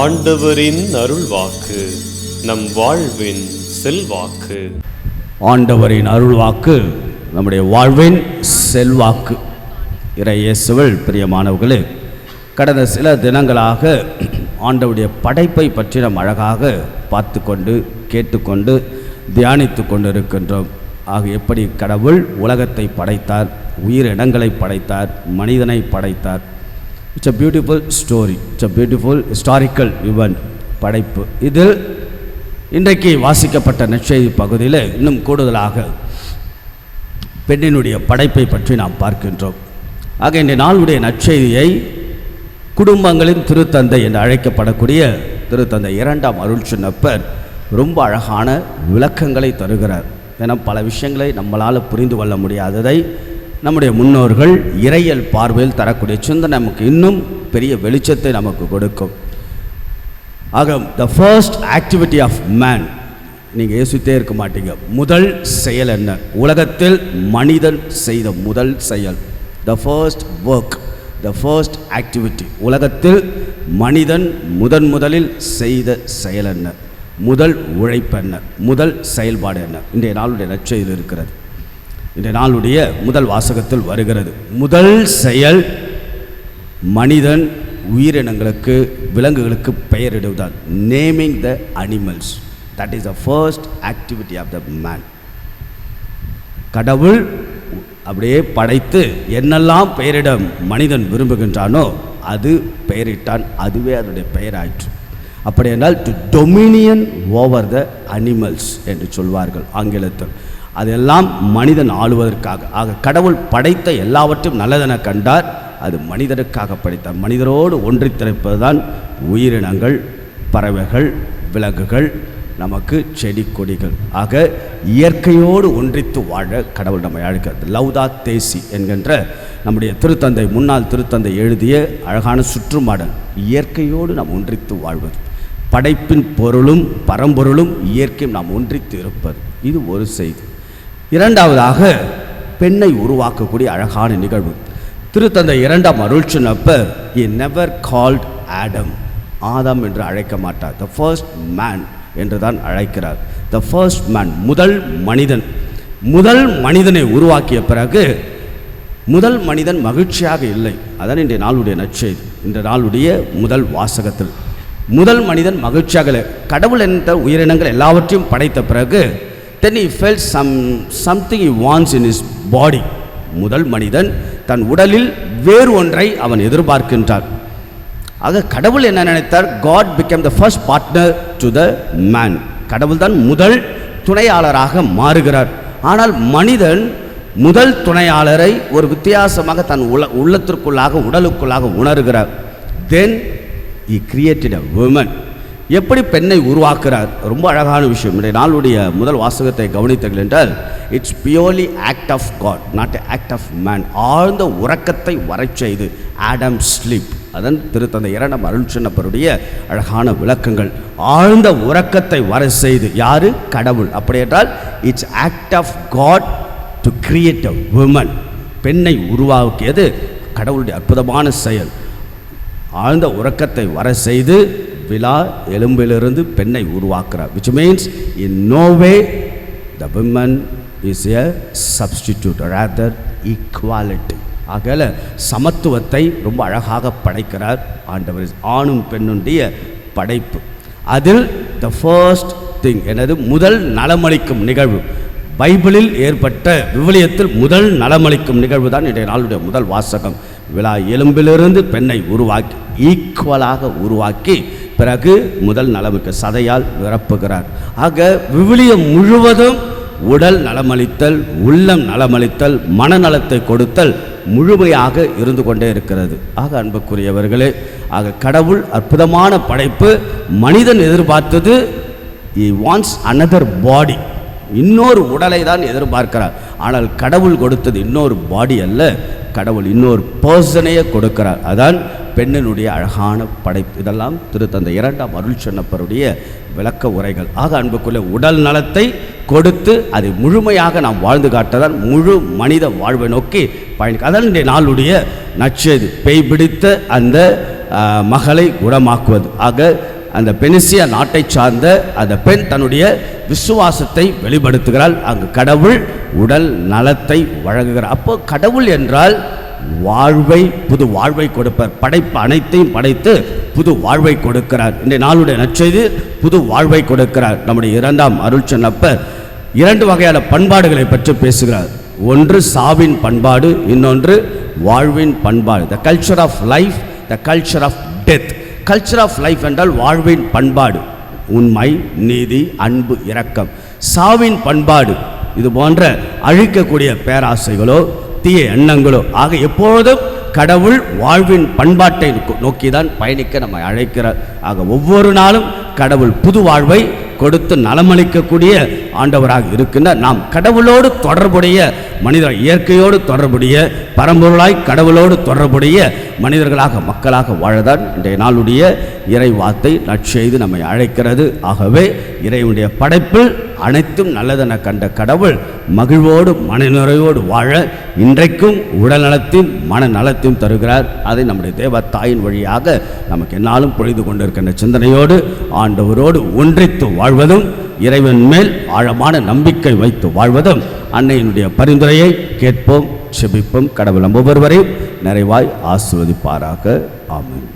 ஆண்டவரின் அருள்வாக்கு நம் வாழ்வின் செல்வாக்கு. ஆண்டவரின் அருள்வாக்கு நம்முடைய வாழ்வின் செல்வாக்கு. இறை பிரியமானவர்களே கடந்த சில தினங்களாக ஆண்டவுடைய படைப்பை பற்றி நாம் அழகாக பார்த்து கொண்டு கேட்டுக்கொண்டு தியானித்து கொண்டிருக்கின்றோம். ஆக எப்படி கடவுள் உலகத்தை படைத்தார் உயிரினங்களை படைத்தார் மனிதனை படைத்தார் it's a beautiful story it's a beautiful historical event படைப்பு. இதில் இன்றைக்கு வாசிக்கப்பட்ட நற்செய்தி பகுதியில் இன்னும் கூடுதலாக பெண்ணினுடைய படைப்பை பற்றி நாம் பார்க்கின்றோம். ஆக இந்த நாளுடைய நற்செய்தியை குடும்பங்களின் திருத்தந்தை என்று அழைக்கப்படக்கூடிய திருத்தந்தை இரண்டாம் அருள் சின்னப்பர் ரொம்ப அழகான விளக்கங்களை தருகிறார். ஏன்னா பல விஷயங்களை நம்மளால் புரிந்து கொள்ள முடியாததை நம்முடைய முன்னோர்கள் இறையல் பார்வையில் தரக்கூடிய சிந்தனை நமக்கு இன்னும் பெரிய வெளிச்சத்தை நமக்கு கொடுக்கும். ஆக the first activity of man நீங்கள் யோசித்தே இருக்க மாட்டீங்க. முதல் செயல் என்ன? உலகத்தில் மனிதன் செய்த முதல் செயல். The first work the first activity உலகத்தில் மனிதன் முதன் முதலில் செய்த செயல் என்ன? முதல் உழைப்பு என்ன? முதல் செயல்பாடு என்ன? இன்றைய நாளுடைய லட்சியில் இருக்கிறது. இந்த நாளுடைய முதல் வாசகத்தில் வருகிறது. முதல் செயல் மனிதன் உயிரினங்களுக்கு விலங்குகளுக்கு பெயரிடுவதால் naming the animals that is the first activity of the man கடவுள் அப்படியே படைத்து என்னெல்லாம் பெயரிட மனிதன் விரும்புகின்றானோ அது பெயரிட்டான். அதுவே அதனுடைய பெயராயிற்று. அப்படி என்றால் to dominion over the animals என்று சொல்வார்கள் ஆங்கிலத்தில். அதெல்லாம் மனிதன் ஆளுவதற்காக. ஆக கடவுள் படைத்த எல்லாவற்றையும் நல்லதென கண்டார். அது மனிதனுக்காக படைத்தார். மனிதரோடு ஒன்றித்திருப்பதுதான் உயிரினங்கள் பறவைகள் விலங்குகள் நமக்கு செடி கொடிகள். ஆக இயற்கையோடு ஒன்றித்து வாழ கடவுள் நம்மை அழைக்கிறது. லவ்தா தேசி என்கின்ற நம்முடைய திருத்தந்தை முன்னாள் திருத்தந்தை எழுதிய அழகான சுற்றுமாடல். இயற்கையோடு நாம் ஒன்றித்து வாழ்வது. படைப்பின் பொருளும் பரம்பொருளும் இயற்கையும் நாம் ஒன்றித்து இருப்பது. இது ஒரு செய்தி. இரண்டாவதாக பெண்ணை உருவாக்கக்கூடிய அழகான நிகழ்வு. திருத்தந்தை இரண்டாம் அருள்ச்சினப்பர் இ நெவர் கால்ட் ஆடம் ஆதாம் என்று அழைக்க மாட்டார். த ஃபர்ஸ்ட் மேன் என்று தான் அழைக்கிறார். த ஃபர்ஸ்ட் மேன் முதல் மனிதன். முதல் மனிதனை உருவாக்கிய பிறகு முதல் மனிதன் மகிழ்ச்சியாக இல்லை. அதான் இன்றைய நாளுடைய நற்செய்தி. இந்த நாளுடைய முதல் வாசகத்தில். முதல் மனிதன் மகிழ்ச்சியாக இல்லை. கடவுள் என்ற உயிரினங்கள் எல்லாவற்றையும் படைத்த பிறகு then he fell some something he once in his body முதல் மனிதன் தன் உடலில் வேறு ஒன்றை அவன் எதிர்பார்க்கின்றான். ஆக கடவுள் என்ன நினைத்தார்? God become the first partner to the man கடவுள் தான் முதல் துணையாளராக மாறுகிறார். ஆனால் மனிதன் முதல் துணையாளரை ஒரு வித்தியாசமாக தன் உல உள்ளத்திற்குள்ளாக உடலுக்குள்ளாக உணர்கிறார். தென் இ கிரியேட்டட் அ உமன் எப்படி பெண்ணை உருவாக்குறார்? ரொம்ப அழகான விஷயம். இன்றைய நாளுடைய முதல் வாசகத்தை கவனித்தீர்கள் என்றால் it's purely act of God not act of man ஆழ்ந்த உறக்கத்தை வரச் செய்து ஆடம் ஸ்லீப் அதன் திருத்தந்தை இரண்டாம் அருள் சின்னப்பருடைய அழகான விளக்கங்கள். ஆழ்ந்த உறக்கத்தை வர செய்து யாரு? கடவுள். அப்படி என்றால் it's act of God to create a woman பெண்ணை உருவாக்கியது கடவுளுடைய அற்புதமான செயல். ஆழ்ந்த உறக்கத்தை வர செய்து விழா எலும்பிலிருந்து பெண்ணை உருவாக்குறார் which means in no way the women is a substitute rather equality ஆகல சமத்துவத்தை ரொம்ப அழகாக படைக்கிறார் ஆண்டவர் ஆணும் பெண்ணுடைய படைப்பு. அதில் த ஃபர்ஸ்ட் திங் எனது முதல் நலமளிக்கும் நிகழ்வு. பைபிளில் ஏற்பட்ட விவிலியத்தில் முதல் நலமளிக்கும் நிகழ்வு தான் இன்றைய நாளுடைய முதல் வாசகம். விழா எலும்பிலிருந்து பெண்ணை உருவாக்கி ஈக்குவலாக உருவாக்கி பிறகு முதல் நலமுக்கு சதையால் நிரப்புகிறார். ஆக விவிலியம் முழுவதும் உடல் நலமளித்தல் உள்ளம் நலமளித்தல் மனநலத்தை கொடுத்தல் முழுமையாக இருந்து கொண்டே இருக்கிறது. ஆக அன்புக்குரியவர்களே ஆக கடவுள் அற்புதமான படைப்பு மனிதன் எதிர்பார்த்தது இ வாண்ட்ஸ் அனதர் பாடி இன்னொரு உடலை தான் எதிர்பார்க்கிறார். ஆனால் கடவுள் கொடுத்தது இன்னொரு பாடி அல்ல. கடவுள் இன்னொரு பர்சனையே கொடுக்கிறார். அதான் பெண்ணினுடைய அழகான படைப்பு. இதெல்லாம் திருத்தந்தை இரண்டாம் அருள் சொன்னப்பருடைய விளக்க உரைகள். ஆக அன்புக்குள்ளே உடல் நலத்தை கொடுத்து அதை முழுமையாக நாம் வாழ்ந்து காட்டதான் முழு மனித வாழ்வை நோக்கி பயணிக்க அதான் இன்றைய நாளுடைய நச்சு பேய் பிடித்த அந்த மகளை குணமாக்குவது. ஆக அந்த பெனிசியா நாட்டை சார்ந்த அந்த பெண் தன்னுடைய விசுவாசத்தை வெளிப்படுத்துகிறாள். அங்கு கடவுள் உடல் நலத்தை வழங்குகிறார். அப்போ கடவுள் என்றால் வாழ்வை புது வாழ்வை கொடுப்பார். படைப்பு அனைத்தையும் படைத்து புது வாழ்வை கொடுக்கிறார். இன்றைய நாளுடைய நற்செய்தி புது வாழ்வை கொடுக்கிறார். நம்முடைய இரண்டாம் அருள் சொன்னப்பர் இரண்டு வகையான பண்பாடுகளை பற்றி பேசுகிறார். ஒன்று சாவின் பண்பாடு இன்னொன்று வாழ்வின் பண்பாடு. The culture of life the culture of death culture of life என்றால் வாழ்வின் பண்பாடு உண்மை நீதி அன்பு இரக்கம். சாவின் பண்பாடு இது போன்ற அழிக்கக்கூடிய பேராசைகளோ தீய எண்ணங்களோ ஆக எப்பொழுதும் கடவுள் வாழ்வின் பண்பாட்டை நோக்கி தான் பயணிக்க நம்மை அழைக்கிறார். ஆக ஒவ்வொரு நாளும் கடவுள் புது வாழ்வை கொடுத்து நலமளிக்கக்கூடிய ஆண்டவராக இருக்கின்ற நாம் கடவுளோடு தொடர்புடைய மனிதர் இயற்கையோடு தொடர்புடைய பரம்பொருளாய் கடவுளோடு தொடர்புடைய மனிதர்களாக மக்களாக வாழதான் இன்றைய நாளுடைய இறை வார்த்தை நற்செய்து நம்மை அழைக்கிறது. ஆகவே இறைவனுடைய படைப்பில் அனைத்தும் நல்லதென கண்ட கடவுள் மகிழ்வோடு மனநிறைவோடு வாழ இன்றைக்கும் உடல் நலத்தையும் மன நலத்தையும் தருகிறார். அதை நம்முடைய தேவ தாயின் வழியாக நமக்கு என்னாலும் பொழிந்து இருக்கின்ற சிந்தனையோடு ஆண்டவரோடு ஒன்றித்து வாழ்வதும் இறைவன் மேல் ஆழமான நம்பிக்கை வைத்து வாழ்வதும் அன்னையினுடைய பரிந்துரையை கேட்போம் செபிப்போம். கடவுள் நம் ஒவ்வொருவரையும் நிறைவாய் ஆசிர்வதிப்பாராக. ஆமென்.